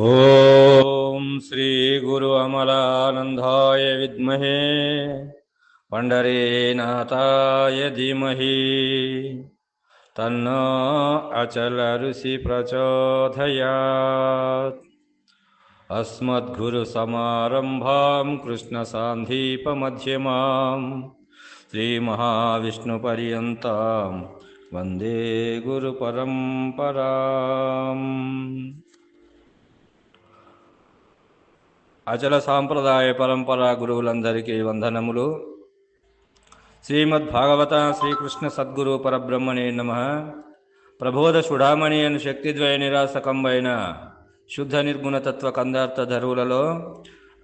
ॐ श्रीगुरु अमलानन्दाय विद्महे पण्डरीनाथाय धीमहि। तन्नो अचलऋषि प्रचोदयात् अस्मद्गुरुसमारम्भां कृष्णसान्धीपमध्यमां श्रीमहाविष्णुपर्यन्तां वन्दे गुरुपरम्पराम् అచల సాంప్రదాయ పరంపరా గురువులందరికీ వందనములు. శ్రీమద్భాగవత శ్రీకృష్ణ సద్గురు పరబ్రహ్మణే నమ. ప్రబోధ సుడామణి అని శక్తిద్వయ నిరాసకంబైన శుద్ధ నిర్గుణతత్వ కందార్థ ధరువులలో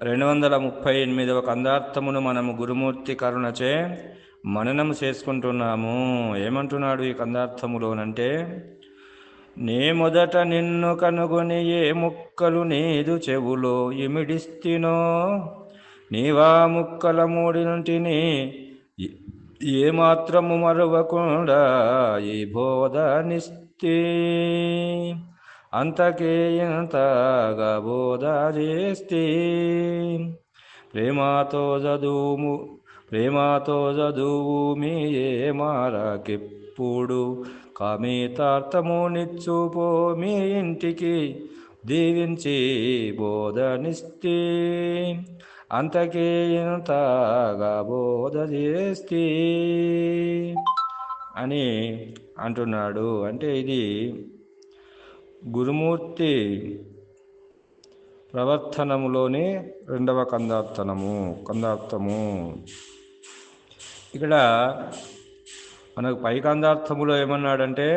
రెండు వందల ముప్పై ఎనిమిదవ కందార్థమును మనము గురుమూర్తి కరుణచే మననం చేసుకుంటున్నాము. ఏమంటున్నాడు ఈ కందార్థములోనంటే నే మొదట నిన్ను కనుగొని ఏ ముక్కలు నీదు చెవులో ఇమిడిస్తినో? నీవా ముక్కల మూడి నుంటిని ఏ మాత్రము మరవకుండా ఈ బోధనిస్తే అంతకే ఇంతగా బోధ చేస్తే. ప్రేమతో చదువు ప్రేమతో చదువు మీ ఏ మారకెప్పుడు కామితార్థము నిచ్చుపో మీ ఇంటికి దీవించి బోధనిస్తే. అంతకే ఇంతగా బోధ చేస్తే అని అంటున్నాడు. అంటే ఇది గురుమూర్తి ప్రవర్తనములోని రెండవ కందార్థనము కందార్థము. ఇక్కడ మనకు పైకందార్థములో ఏమన్నాడంటే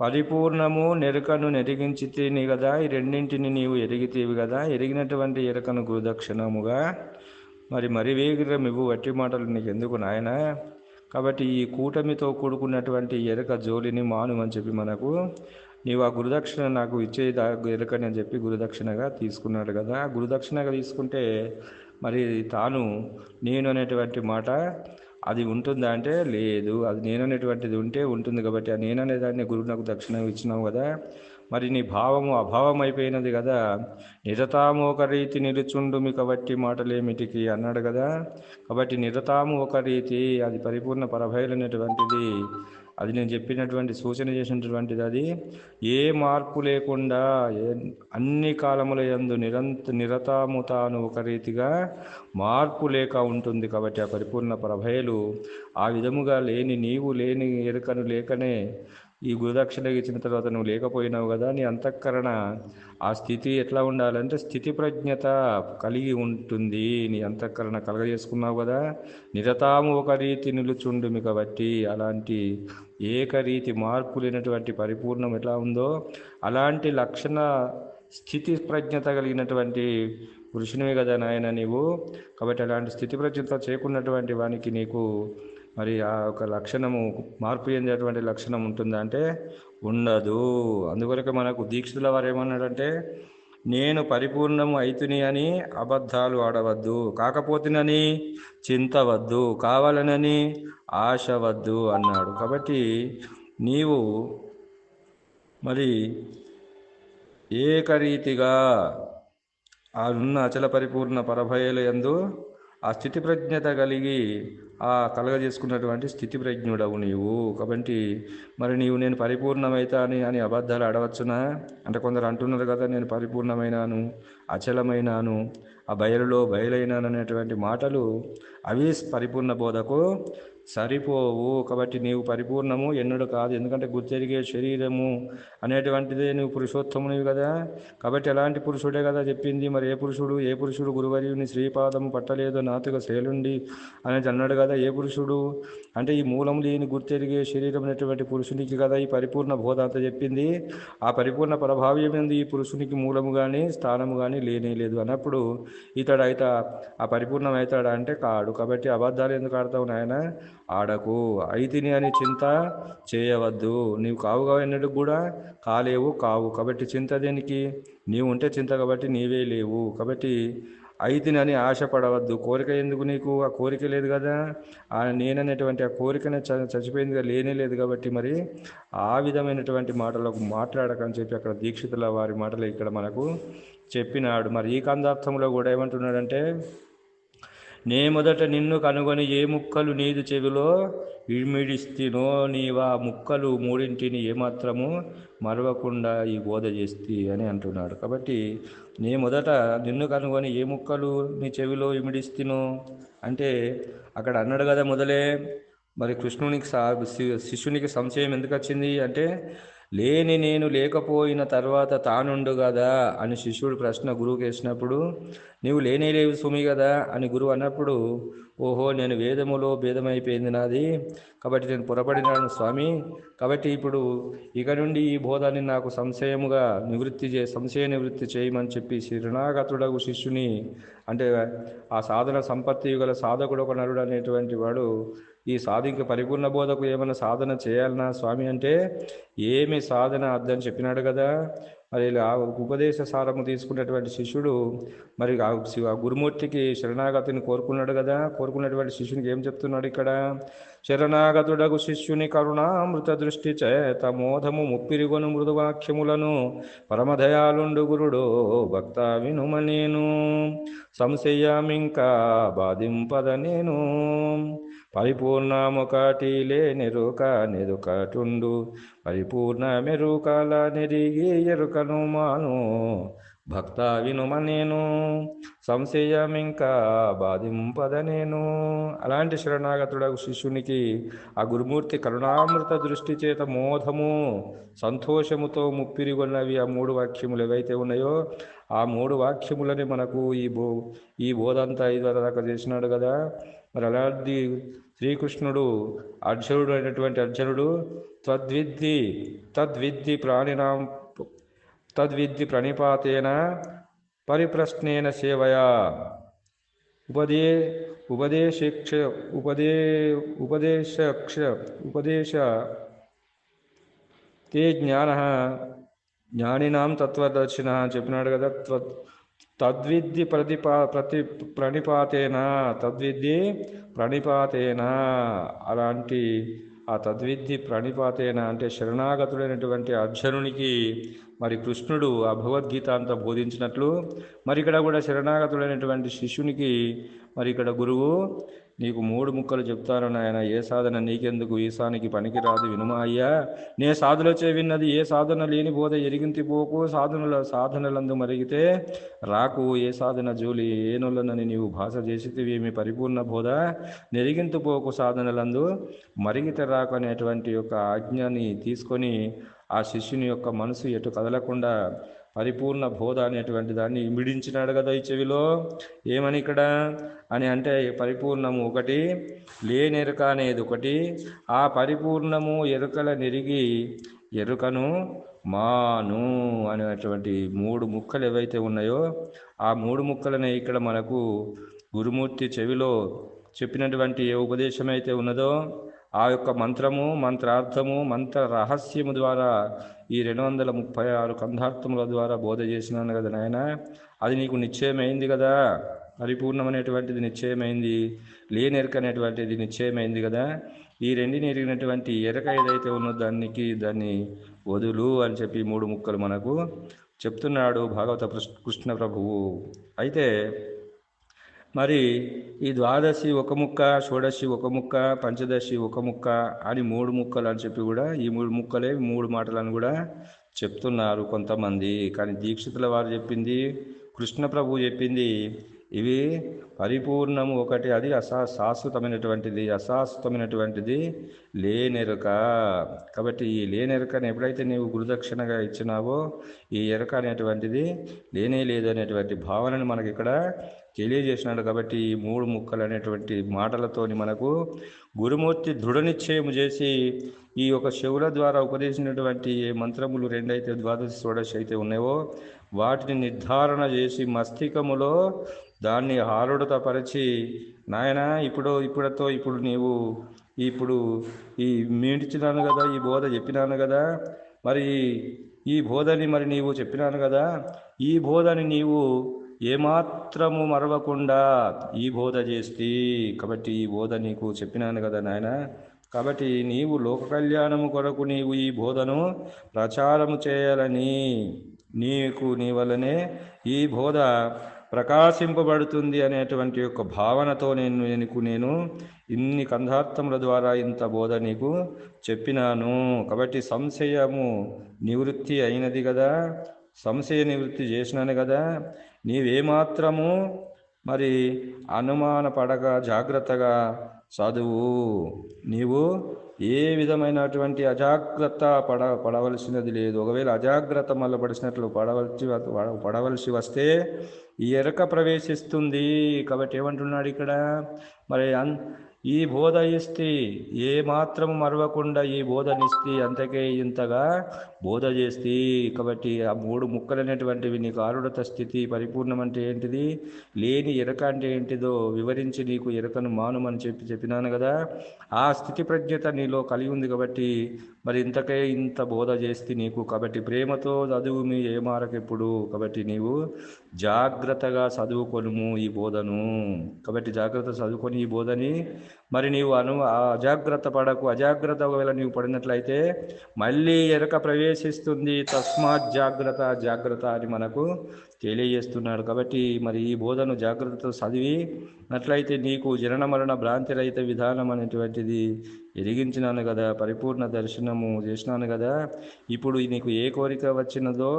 పరిపూర్ణము నెరుకను నెరిగించి తిని కదా ఈ రెండింటిని నీవు ఎరిగితేవి కదా ఎరిగినటువంటి ఎరకను గురుదక్షిణముగా. మరి మరి వేగిరం ఇవ్వు వట్టి మాటలు నీకు ఎందుకు నాయన? కాబట్టి ఈ కూటమితో కూడుకున్నటువంటి ఎరక జోలిని మానుమని చెప్పి మనకు నీవు ఆ గురుదక్షిణ నాకు ఇచ్చే దా- ఎరకని అని చెప్పి గురుదక్షిణగా తీసుకున్నాడు కదా గురుదక్షిణగా తీసుకుంటే మరి తాను నేను అనేటువంటి మాట అది ఉంటుందా అంటే లేదు. అది నేను అనేటువంటిది ఉంటే ఉంటుంది కాబట్టి ఆ నేను అనే దాన్ని గురువు నాకు దక్షిణ ఇచ్చినావు కదా. మరి నీ భావము అభావం అయిపోయినది కదా. నిరతాము ఒక రీతి నిలుచుండు మీ కాబట్టి మాటలేమిటికి అన్నాడు కదా. కాబట్టి నిరతాము ఒక రీతి అది పరిపూర్ణ పరభైలైనటువంటిది అది నేను చెప్పినటువంటి సూచన చేసినటువంటిది అది ఏ మార్పు లేకుండా అన్ని కాలముల యందు నిరంత నిరతాము తాను ఒక రీతిగా మార్పు లేక ఉంటుంది కాబట్టి ఆ పరిపూర్ణ ప్రభయలు ఆ విధముగా లేని నీవు లేని ఎరుకను లేకనే ఈ గురుదక్షిణ ఇచ్చిన తర్వాత నువ్వు లేకపోయినావు కదా నీ అంతఃకరణ ఆ స్థితి ఎట్లా ఉండాలంటే స్థితి ప్రజ్ఞత కలిగి ఉంటుంది. నీ అంతఃకరణ కలగజేసుకున్నావు కదా నిరతాము ఒక రీతి నిలుచుండుమి కాబట్టి అలాంటి ఏకరీతి మార్పు లేనటువంటి పరిపూర్ణం ఎట్లా ఉందో అలాంటి లక్షణ స్థితి ప్రజ్ఞత కలిగినటువంటి పురుషునివి కదా నాయన నీవు. కాబట్టి అలాంటి స్థితి ప్రజ్ఞత చేయకున్నటువంటి వానికి నీకు మరి ఆ యొక్క లక్షణము మార్పు చెందేటువంటి లక్షణం ఉంటుందంటే ఉండదు. అందుకొరకే మనకు దీక్షితుల వారు ఏమన్నాడంటే నేను పరిపూర్ణము అయితుని అని అబద్ధాలు ఆడవద్దు కాకపోతేనని చింతవద్దు కావాలనని ఆశ వద్దు అన్నాడు. కాబట్టి నీవు మరి ఏకరీతిగా ఆ ఉన్న అచల పరిపూర్ణ పరభయలు ఎందు ఆ స్థితి ప్రజ్ఞత కలిగి ఆ కలగజేసుకున్నటువంటి స్థితి ప్రజ్ఞుడవు నీవు. కాబట్టి మరి నీవు నేను పరిపూర్ణమైతా అని అని అబద్ధాలు ఆడవచ్చునా? అంటే కొందరు అంటున్నారు కదా నేను పరిపూర్ణమైనాను అచలమైనాను ఆ బయలులో బయలైనాను అనేటువంటి మాటలు అవి పరిపూర్ణ బోధకు సరిపోవు. కాబట్టి నీవు పరిపూర్ణము ఎన్నడు కాదు. ఎందుకంటే గుర్తెరిగే శరీరము అనేటువంటిదే నువ్వు పురుషోత్తమునివి కదా. కాబట్టి ఎలాంటి పురుషుడే కదా చెప్పింది. మరి ఏ పురుషుడు ఏ పురుషుడు గురువర్యుని శ్రీపాదము పట్టలేదు నాతుగా శైలుండి అనేది అన్నాడు కదా ఏ పురుషుడు? అంటే ఈ మూలం లేని గుర్తెరిగే శరీరం అనేటువంటి పురుషునికి కదా ఈ పరిపూర్ణ బోధ అంత చెప్పింది. ఆ పరిపూర్ణ ప్రభావ్యం ఈ పురుషునికి మూలము కానీ స్థానము కానీ లేనే లేదు. అన్నప్పుడు ఇతడు అయితే ఆ పరిపూర్ణం అవుతాడా అంటే కాడు. కాబట్టి అబద్ధాలు ఎందుకు ఆడతావు నాయన? ఆడకు. అయితిని అని చింత చేయవద్దు. నీవు కావుగా ఎన్నడూ కూడా కాలేవు కావు. కాబట్టి చింత దేనికి? నీవు ఉంటే చింత కాబట్టి నీవే లేవు. కాబట్టి అయితినని ఆశపడవద్దు. కోరిక ఎందుకు నీకు? ఆ కోరిక లేదు కదా. ఆ నేననేటువంటి ఆ కోరికనే చ చచ్చిపోయింది లేనే లేదు కాబట్టి మరి ఆ విధమైనటువంటి మాటలకు మాట్లాడకని చెప్పి అక్కడ దీక్షితుల వారి మాటలు ఇక్కడ మనకు చెప్పినాడు. మరి ఈ కందార్థంలో కూడా ఏమంటున్నాడంటే నే మొదట నిన్ను కనుగొని ఏ ముక్కలు నీదు చెవిలో ఇమిడిస్తినో నీవా ముక్కలు మూడింటిని ఏమాత్రము మరవకుండా ఈ బోధ చేస్తి అని అంటున్నాడు. కాబట్టి నే మొదట నిన్ను కనుగొని ఏ ముక్కలు నీ చెవిలో ఇమిడిస్తినో అంటే అక్కడ అన్నాడు కదా మొదలే మరి కృష్ణునికి సా శి- శిష్యునికి సంశయం ఎందుకు వచ్చింది అంటే లేని నేను లేకపోయిన తర్వాత తానుండు కదా అని శిష్యుడు ప్రశ్న గురువుకి వేసినప్పుడు నీవు లేనే లేవు సుమి కదా అని గురువు అన్నప్పుడు ఓహో నేను వేదములో భేదమైపోయింది నాది. కాబట్టి నేను పొరపడినాను స్వామి. కాబట్టి ఇప్పుడు ఇక నుండి ఈ బోధాన్ని నాకు సంశయముగా నివృత్తి చే సంశయ నివృత్తి చేయమని చెప్పి శరణాగతుడగు శిష్యుని అంటే ఆ సాధన సంపత్తి గల సాధకుడు ఒక నరుడు అనేటువంటి వాడు ఈ సాధింక పరిపూర్ణ బోధకు ఏమైనా సాధన చేయాలన్నా స్వామి అంటే ఏమి సాధన అద్దని చెప్పినాడు కదా. మరి ఇలా ఆ ఉపదేశ సారము తీసుకున్నటువంటి శిష్యుడు మరి ఆ గురుమూర్తికి శరణాగతిని కోరుకున్నాడు కదా కోరుకున్నటువంటి శిష్యునికి ఏం చెప్తున్నాడు ఇక్కడ? శరణాగతుడగు శిష్యుని కరుణామృత దృష్టి చేత మోధము ముప్పిరిగొను మృదువాక్యములను పరమదయాలుండు గురుడు భక్త వినుమనేను సంశయమింకా బాధింపద నేను. పరిపూర్ణమొకటి లేనెరుక నెరుకటుండు. పరిపూర్ణ మెరుకాల నెరిగి ఎరుకను మాను. భక్త సంశయం ఇంకా బాధింపద నేను అలాంటి శరణాగతుడకు శిష్యునికి ఆ గురుమూర్తి కరుణామృత దృష్టి చేత మోధము సంతోషముతో ముప్పిరిగొన్నవి ఆ మూడు వాక్యములు ఏవైతే ఉన్నాయో ఆ మూడు వాక్యములని మనకు ఈ బో ఈ బోధంతా ఐదు దాకా చేసినాడు కదా. మరి అలాంటి శ్రీకృష్ణుడు అర్జునుడు అయినటువంటి అర్జునుడు తద్విద్ది తద్విద్ది ప్రాణినాం తద్విద్ది ప్రణిపాతేన పరిప్రశ్నేన సేవయా. ఉపదే ఉపదేశిక్ష ఉపదే ఉపదేశక్ష ఉపదేశ తే జ్ఞాన జ్ఞానినాం తత్వదర్శిన చెప్పినాడు కదా త్వ- తద్విద్ది ప్రతిపా ప్రతి ప్రణిపాతేన తద్విద్ది ప్రణిపాతేన అలాంటి ఆ తద్విద్ది ప్రణిపాతేన అంటే శరణాగతుడైనటువంటి అర్జునునికి మరి కృష్ణుడు ఆ భగవద్గీత అంతా బోధించినట్లు మరి ఇక్కడ కూడా శరణాగతుడైనటువంటి శిష్యునికి మరి ఇక్కడ గురువు నీకు మూడు ముక్కలు చెప్తాను నాయన ఏ సాధన నీకెందుకు? ఈశానికి పనికిరాదు వినుమా అయ్యా. నే సాధులచే విన్నది ఏ సాధన లేని బోధ ఎరిగింతి పోకు. సాధనల సాధనలందు మరిగితే రాకు. ఏ సాధన జోలి ఏనులనని నీవు భాష చేసితివి మీ పరిపూర్ణ బోధ నెరిగింతు పోకు సాధనలందు. మరిగితే రాకు అనేటువంటి యొక్క ఆజ్ఞని తీసుకొని ఆ శిష్యుని యొక్క మనసు ఎటు కదలకుండా పరిపూర్ణ బోధ అనేటువంటి దాన్ని ఇమిడించినాడు కదా ఈ చెవిలో. ఏమని ఇక్కడ? అని అంటే పరిపూర్ణము ఒకటి లేనెరుక అనేది ఒకటి. ఆ పరిపూర్ణము ఎరుకల నెరిగి ఎరుకను మాను అనేటువంటి మూడు ముక్కలు ఏవైతే ఉన్నాయో ఆ మూడు ముక్కలనే ఇక్కడ మనకు గురుమూర్తి చెవిలో చెప్పినటువంటి ఏ ఉపదేశం అయితే ఉన్నదో ఆ యొక్క మంత్రము మంత్రార్థము మంత్ర రహస్యము ద్వారా ఈ రెండు వందల ముప్పై ఆరు కంధార్థముల ద్వారా బోధ చేసినాను కదా నాయన. అది నీకు నిశ్చయమైంది కదా? పరిపూర్ణమైనటువంటిది నిశ్చయమైంది. లేని ఎరక అనేటువంటిది నిశ్చయమైంది కదా? ఈ రెండిని ఎరిగినటువంటి ఎరక ఏదైతే ఉన్నదో దానికి దాన్ని వదులు అని చెప్పి మూడు ముక్కలు మనకు చెప్తున్నాడు భాగవత కృష్ణ- కృష్ణ ప్రభువు అయితే మరి ఈ ద్వాదశి ఒక ముక్క షోడశి ఒక ముక్క పంచదశి ఒక ముక్క అని మూడు ముక్కలు అని చెప్పి కూడా ఈ మూడు ముక్కలే మూడు మాటలను కూడా చెప్తున్నారు కొంతమంది. కానీ దీక్షితుల వారు చెప్పింది కృష్ణ ప్రభు చెప్పింది ఇవి పరిపూర్ణము ఒకటి అది అసా శాశ్వతమైనటువంటిది అశాశ్వతమైనటువంటిది లేనెరుక. కాబట్టి ఈ లేనెరుకని ఎప్పుడైతే నీవు గురుదక్షిణగా ఇచ్చినావో ఈ ఎరుక అనేటువంటిది లేనే లేదు అనేటువంటి భావనని మనకి ఇక్కడ తెలియజేసినాడు కాబట్టి ఈ మూడు ముక్కలు అనేటువంటి మాటలతోని మనకు గురుమూర్తి దృఢనిశ్చయం చేసి ఈ యొక్క శివుల ద్వారా ఉపదేశించినటువంటి ఏ మంత్రములు రెండైతే ద్వాదశి షోడశ అయితే ఉన్నాయో వాటిని నిర్ధారణ చేసి మస్తికములో దాన్ని హారుడతపరిచి నాయన ఇప్పుడు ఇప్పుడతో ఇప్పుడు నీవు ఇప్పుడు ఈ మీడిచినాను కదా ఈ బోధ చెప్పినాను కదా మరి ఈ బోధని మరి నీవు చెప్పినాను కదా ఈ బోధని నీవు ఏమాత్రము మరవకుండా ఈ బోధ చేస్తే. కాబట్టి ఈ బోధ నీకు చెప్పినాను కదా నాయన. కాబట్టి నీవు లోక కళ్యాణము కొరకు నీవు ఈ బోధను ప్రచారము చేయాలని నీకు నీ వల్లనే ఈ బోధ ప్రకాశింపబడుతుంది అనేటువంటి యొక్క భావనతో నేను నీకు నేను ఇన్ని కంధార్థముల ద్వారా ఇంత బోధ నీకు చెప్పినాను. కాబట్టి సంశయము నివృత్తి అయినది కదా. సంశయ నివృత్తి చేసినాను కదా. నీవేమాత్రము మరి అనుమానపడక జాగ్రత్తగా చదువు. నీవు ఏ విధమైనటువంటి అజాగ్రత్త పడ పడవలసినది లేదు. ఒకవేళ అజాగ్రత్త మళ్ళీ పడిసినట్లు పడవలసి పడవలసి వస్తే ఈ ఎరక ప్రవేశిస్తుంది. కాబట్టి ఏమంటున్నాడు ఇక్కడ? మరి అన్ ఈ బోధ ఇస్తే ఏ మాత్రం మరవకుండా ఈ బోధనిస్తే అంతకే ఇంతగా బోధ చేస్తే. కాబట్టి ఆ మూడు ముక్కలైనటువంటివి నీకు ఆరుడత స్థితి పరిపూర్ణం అంటే ఏంటిది? లేని ఎరక అంటే ఏంటిదో వివరించి నీకు ఎరకను మానుమని చెప్పి చెప్పినాను కదా. ఆ స్థితి ప్రజ్ఞత నీలో కలిగి ఉంది కాబట్టి మరి ఇంతకే ఇంత బోధ చేస్తే నీకు కాబట్టి ప్రేమతో చదువు మీ ఏ కాబట్టి నీవు జాగ్రత్తగా చదువుకొనుము ఈ బోధను. కాబట్టి జాగ్రత్త చదువుకొని ఈ బోధని మరి నీవు అను అజాగ్రత్త పడకు. అజాగ్రత్త ఒకవేళ నీవు పడినట్లయితే మళ్ళీ ఎరక ప్రవేశిస్తుంది. తస్మాత్ జాగ్రత్త జాగ్రత్త అని మనకు తెలియజేస్తున్నాడు కాబట్టి మరి ఈ బోధను జాగ్రత్తతో చదివి నట్లయితే నీకు జనన మరణ భ్రాంతి రహిత విధానం అనేటువంటిది ఎరిగించినాను కదా పరిపూర్ణ దర్శనము చేసినాను కదా. ఇప్పుడు నీకు ఏ కోరిక వచ్చినదో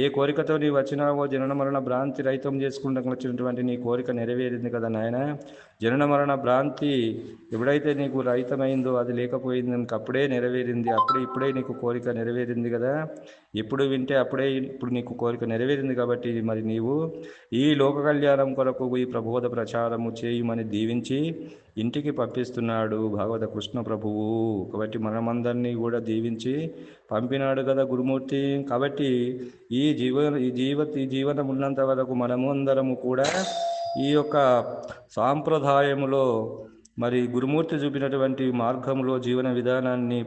ఏ కోరికతో నీ వచ్చినావో జనన మరణ భ్రాంతి రహితం చేసుకుంటాం వచ్చినటువంటి నీ కోరిక నెరవేరింది కదా నాయన. జనన మరణ భ్రాంతి ఎప్పుడైతే నీకు రహితమైందో అది లేకపోయింది నీకు అప్పుడే నెరవేరింది అప్పుడే ఇప్పుడే నీకు కోరిక నెరవేరింది కదా. ఎప్పుడు వింటే అప్పుడే ఇప్పుడు నీకు కోరిక నెరవేరింది కాబట్టి మరి నీవు ఈ లోక కళ్యాణం కొరకు ఈ ప్రబోధ ప్రచారము చేయమని దీవించి ఇంటికి పంపిస్తున్నాడు భాగవత కృష్ణ ప్రభువు. కాబట్టి మనమందరినీ కూడా దీవించి పంపినాడు కదా గురుమూర్తి. కాబట్టి ఈ జీవ ఈ జీవ ఈ జీవనం ఉన్నంత వరకు మనము అందరము కూడా ఈ యొక్క సాంప్రదాయములో మరి గురుమూర్తి చూపినటువంటి మార్గంలో జీవన విధానాన్ని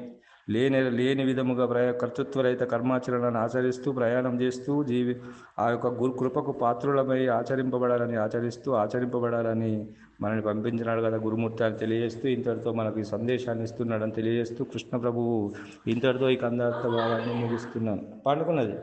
లేని లేని విధముగా ప్రయా కర్తృత్వరహిత కర్మాచరణను ఆచరిస్తూ ప్రయాణం చేస్తూ జీవి ఆ యొక్క గురు కృపకు పాత్రులమై ఆచరింపబడాలని ఆచరిస్తూ ఆచరింపబడాలని మనల్ని పంపించినాడు కదా గురుమూర్తి అని తెలియజేస్తూ ఇంతటితో మనకు ఈ సందేశాన్ని ఇస్తున్నాడని తెలియజేస్తూ కృష్ణ ప్రభువు ఇంతటితో ఈ కందార్థ భావాన్ని ముగిస్తున్నాను. పండుకున్నది.